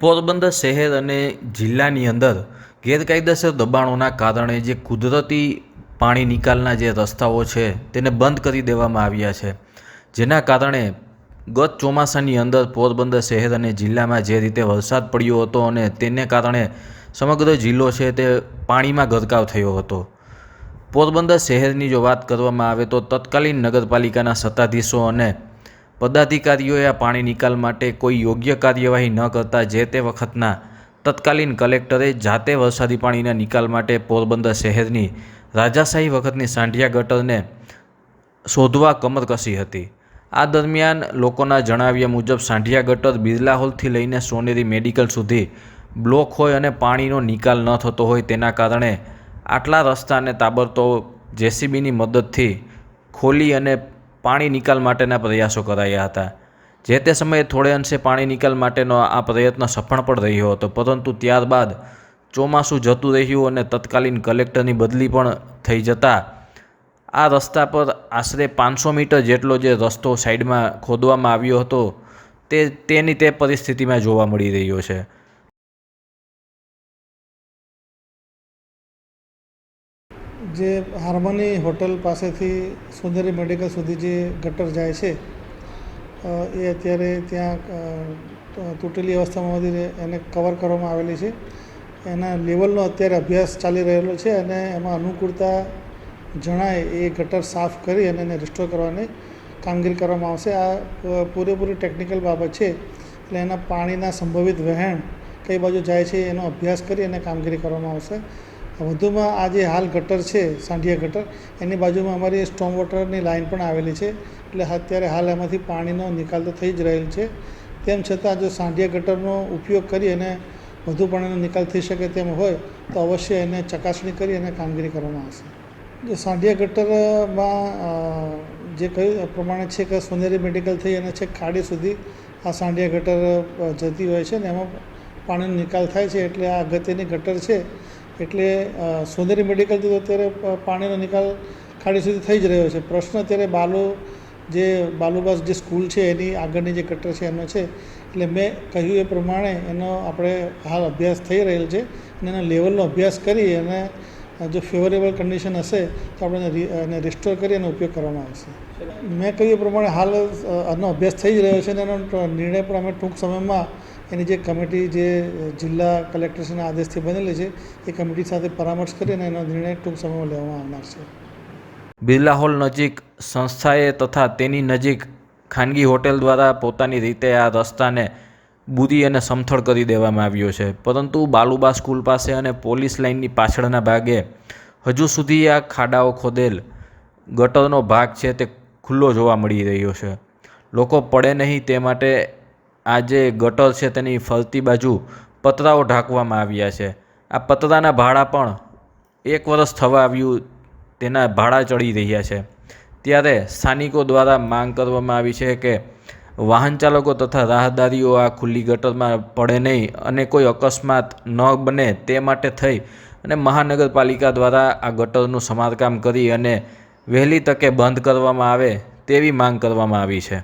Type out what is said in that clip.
પોરબંદર શહેર અને જિલ્લાની અંદર ગેરકાયદેસર દબાણોના કારણે જે કુદરતી પાણી નિકાલના જે રસ્તાઓ છે તેને બંધ કરી દેવામાં આવ્યા છે. જેના કારણે ગત ચોમાસાની અંદર પોરબંદર શહેર અને જિલ્લામાં જે રીતે વરસાદ પડ્યો હતો અને તેને કારણે સમગ્ર જિલ્લો છે તે પાણીમાં ગરકાવ થયો હતો. પોરબંદર શહેરની જો વાત કરવામાં આવે તો તત્કાલીન નગરપાલિકાના સત્તાધીશો અને પદાધિકારીઓએ આ પાણી નિકાલ માટે કોઈ યોગ્ય કાર્યવાહી ન કરતા જે તે વખતના તત્કાલીન કલેક્ટરે જાતે વરસાદી પાણીના નિકાલ માટે પોરબંદર શહેરની રાજાશાહી વખતની સાંઢિયા ગટરને શોધવા કમર કસી હતી. આ દરમિયાન લોકોના જણાવ્યા મુજબ સાંઢિયા ગટર બિરલા હોલથી લઈને સોનેરી મેડિકલ સુધી બ્લોક હોય અને પાણીનો નિકાલ ન થતો હોય તેના કારણે આટલા રસ્તાને તાબડતોબ જેસીબીની મદદથી ખોલી અને પાણી નિકાલ માટેના પ્રયાસો કરાયા હતા. જે તે સમયે થોડે અંશે પાણી નિકાલ માટેનો આ પ્રયત્ન સફળ પણ રહ્યો હતો, પરંતુ ત્યારબાદ ચોમાસું જતું રહ્યું અને તત્કાલીન કલેક્ટરની બદલી પણ થઈ જતાં આ રસ્તા પર આશરે પાંચસો મીટર જેટલો જે રસ્તો સાઈડમાં ખોદવામાં આવ્યો હતો, તે તેની તે પરિસ્થિતિમાં જોવા મળી રહ્યો છે. જે હાર્મોની હોટલ પાસેથી સુંદરી મેડિકલ સુધી જે ગટર જાય છે એ અત્યારે ત્યાં તૂટેલી અવસ્થામાં વધી એને કવર કરવામાં આવેલી છે. એના લેવલનો અત્યારે અભ્યાસ ચાલી રહેલો છે અને એમાં અનુકૂળતા જણાય એ ગટર સાફ કરી અને એને રિસ્ટોર કરવાની કામગીરી કરવામાં આવશે. આ પૂરેપૂરી ટેકનિકલ બાબત છે, એટલે એના પાણીના સંભવિત વહેણ કઈ બાજુ જાય છે એનો અભ્યાસ કરી અને કામગીરી કરવામાં આવશે. વધુમાં આ જે હાલ ગટર છે, સાંઢિયા ગટર, એની બાજુમાં અમારી સ્ટોમ વોટરની લાઇન પણ આવેલી છે. એટલે અત્યારે હાલ એમાંથી પાણીનો નિકાલ તો થઈ જ રહેલ છે. તેમ છતાં જો સાંઢિયા ગટરનો ઉપયોગ કરી અને વધુ પાણીનો નિકાલ થઈ શકે તેમ હોય, તો અવશ્ય એને ચકાસણી કરી અને કામગીરી કરવામાં આવશે. જો સાંઢિયા ગટરમાં જે કહ્યું પ્રમાણે છે કે સોનેરી મેડિકલ થઈ અને છેક ખાડી સુધી આ સાંઢિયા ગટર જતી હોય છે ને, એમાં પાણીનો નિકાલ થાય છે, એટલે આ અગત્યની ગટર છે એટલે સોનેરી મેડિકલથી તો અત્યારે પાણીનો નિકાલ ખાડી સુધી થઈ જ રહ્યો છે. પ્રશ્ન અત્યારે બાલુ, જે બાલુબાસ જે સ્કૂલ છે, એની આગળની જે ગટર છે, એનો છે. એટલે મેં કહ્યું એ પ્રમાણે એનો આપણે હાલ અભ્યાસ થઈ રહેલ છે અને એના લેવલનો અભ્યાસ કરી અને જો ફેવરેબલ કન્ડિશન હશે, તો આપણે એને રિસ્ટોર કરી અને ઉપયોગ કરવામાં આવશે. મેં કહ્યું એ પ્રમાણે હાલ આનો અભ્યાસ થઈ જ રહ્યો છે અને એનો નિર્ણય પણ અમે ટૂંક સમયમાં એની જે કમિટી, જે જિલ્લા કલેક્ટરશ્રીના આદેશથી બનેલી છે, એ કમિટી સાથે પરામર્શ કરી અને એનો નિર્ણય ટૂંક સમયમાં લેવામાં આવનાર છે. બિરલા હોલ નજીક સંસ્થાએ તથા તેની નજીક ખાનગી હોટેલ દ્વારા પોતાની રીતે આ રસ્તાને બુરી અને સમથળ કરી દેવામાં આવ્યો છે. પરંતુ બાલુબા સ્કૂલ પાસે અને પોલીસ લાઇનની પાછળના ભાગે હજુ સુધી આ ખાડાઓ ખોદેલ ગટરનો ભાગ છે તે ખુલ્લો જોવા મળી રહ્યો છે. લોકો પડે નહીં તે માટે આ જે ગટર છે તેની ફરતી બાજુ પતરાઓ ઢાંકવામાં આવ્યા છે. આ પતરાના ભાડા પણ એક વર્ષ થવા આવ્યું તેના ભાડા ચડી રહ્યા છે. ત્યારે સ્થાનિકો દ્વારા માંગ કરવામાં આવી છે કે વાહન ચાલકો તથા રાહદારીઓ આ ખુલ્લી ગટરમાં પડે નહીં અને કોઈ અકસ્માત ન બને તે માટે થઈ અને મહાનગરપાલિકા દ્વારા આ ગટરનું સમારકામ કરી અને વહેલી તકે બંધ કરવામાં આવે તેવી માંગ કરવામાં આવી છે.